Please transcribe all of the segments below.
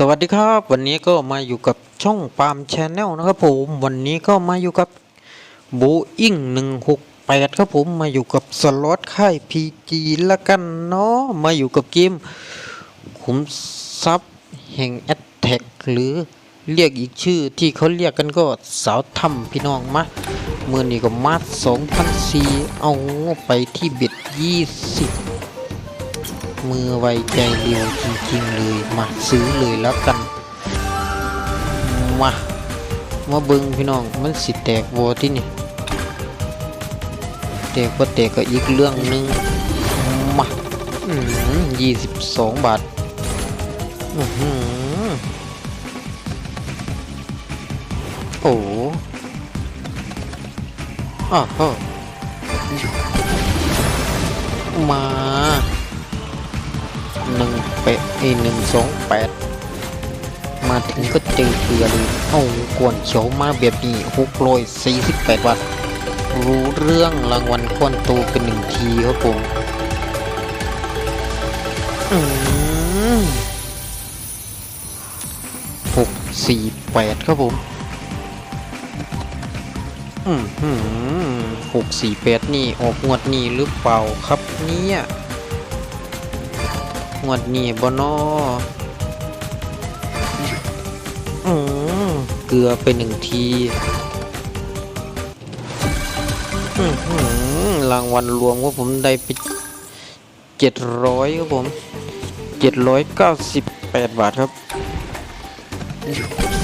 สวัสดีครับ วันนี้ก็มาอยู่กับช่องปามแชนแนลนะครับผมวันนี้ก็มาอยู่กับบูอิงหนึ่งหกแปดครับผมมาอยู่กับสล็อตค่ายพีจีละกันเนาะมาอยู่กับเกมขุมทรัพย์แห่งแอตแทกหรือเรียกอีกชื่อที่เขาเรียกกันก็สาวถ้ำพี่น้องมาเมื่อนี้ก็มาสองพันสี่เอาไปที่เบ็ดยี่สิบ มือไวใจเร็วจริงๆเลยมาซื้อเลยแล้วกันมามาเบิงพี่น้องมันสิแตกวอที่นี่แตกก็แตกก็อีกเรื่องหนึ่งมายี่สิบสองบาทอื้อหือโอ้โหอ้าวมา หนึ่งเปะไอหนึ่งสองแปดมาถึงก็เจอเกลือเลยเอากวนเขียวมาแบบนี้หกร้อยสี่สิบแปดวัตรู้เรื่องรางวัลก้อนโตเป็นหนึ่งทีครับผมหกสี่แปดครับผมหกสี่แปดนี่ออกงวดนี้หรือเปล่าครับเนี่ย งวดนี้บ่นออืมเกลือไปหนึ่งทีรางวัลรวมว่าผมได้ไปเจ็ดร้อยครับผมเจ็ดร้อยเก้าสิบแปดบาทครับ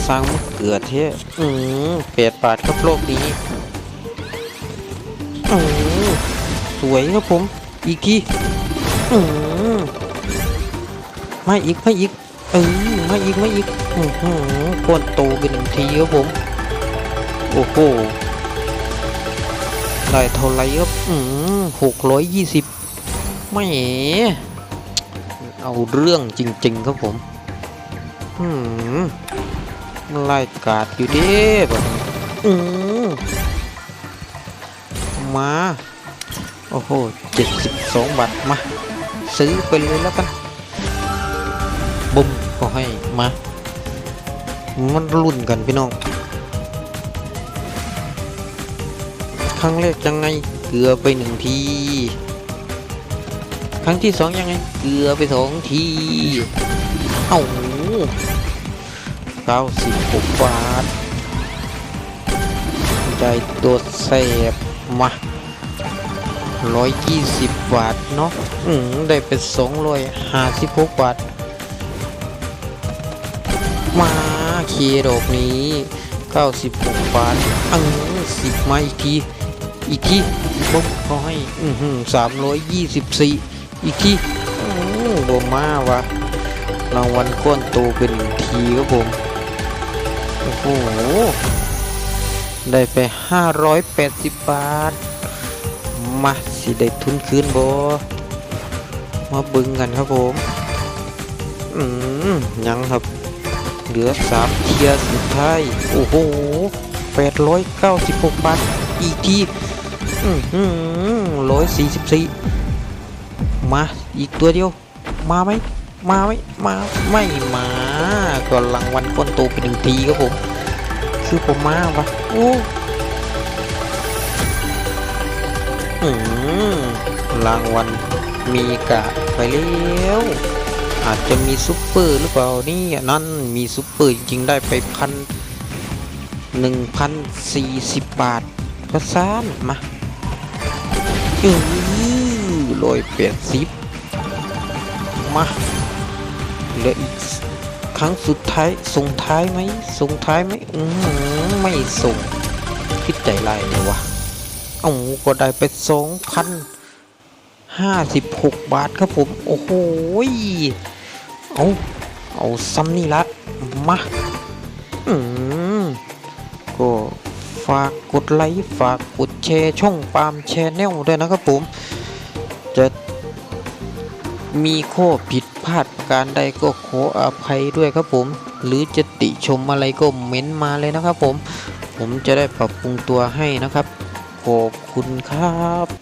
สร้างมะเกลือเทะอืมแปดบาทครับโลกนี้อืมสวยครับผม อีกทีอืม มาอีกมาอีกเออมาอีกมาอีกอือหือก้นโตเป็นหนึ่งทีครับผม โอ้โหได้เท่าไรครับอืมหกร้อยยี่สิบไม่เอาเรื่องจริง ๆ ครับผมอืมไล่กาดอยู่ด้แบบอืมมา โอ้โหเจ็ดสิบสองบาทมา ซื้อไปเลยแล้วกัน บุ้มก็ให้มามันรุ่นกันพี่น้อง ครั้งแรกยังไงเกลือไปหนึ่งที ครั้งที่สองยังไงเกลือไปสองที เอ้าเก้าสิบหกบาทใจตัวแสบมาร้อยยี่สิบบาทเนาะ อืมได้เป็นสองร้อยห้าสิบหกบาท มาเคดอกนี้96บาทอังสิบมาอีกทีอีกทีบุ๊บเขาให้อือหือสามร้อยยี่สิบสี่อีกทีอือโดมาวะรางวัลก้อนโตเป็นทีครับผมโอ้โหได้ไป 580 บาท มาสิได้ทุนคืนบมาบึงกันครับผม อืมยังครับ เหลือสามเทียร์สุดท้าย โอ้โหแปดร้อยเก้าสิบหกบาท อีกทีอืมร้อยสี่สิบสี่มาอีกตัวเดียว มาไหมมาไหมมาไม่มาก็รางวัลก้อนโตเป็นหนึ่งทีครับผม คือผมมาวะโอ้อืมรางวัลมีกะไปแล้ว อาจจะมีซุปเปอร์หรือเปล่านี่นั่นมีซุปเปอร์จริงๆได้ไปพันหนึ่งพันสี่สิบบาทก็ซ้ำมาเออร้อยแปดสิบมาเหลืออีกครั้งสุดท้ายส่งท้ายไหมส่งท้ายไหมอืมไม่ส่งคิดใจไรเลยวะเอาก็ได้ไปสองพัน ห้าสิบหกบาทครับผม โอ้โหเอาเอาซ้ำนี่ละ มาอืมก็ฝากกดไลค์ฝากกดแชร์ช่องปามแชนแนลด้วยนะครับผม จะมีข้อผิดพลาดประการใดก็ขออภัยด้วยครับผม หรือจะติชมอะไรก็เม้นมาเลยนะครับผม ผมจะได้ปรับปรุงตัวให้นะครับ ขอบคุณครับ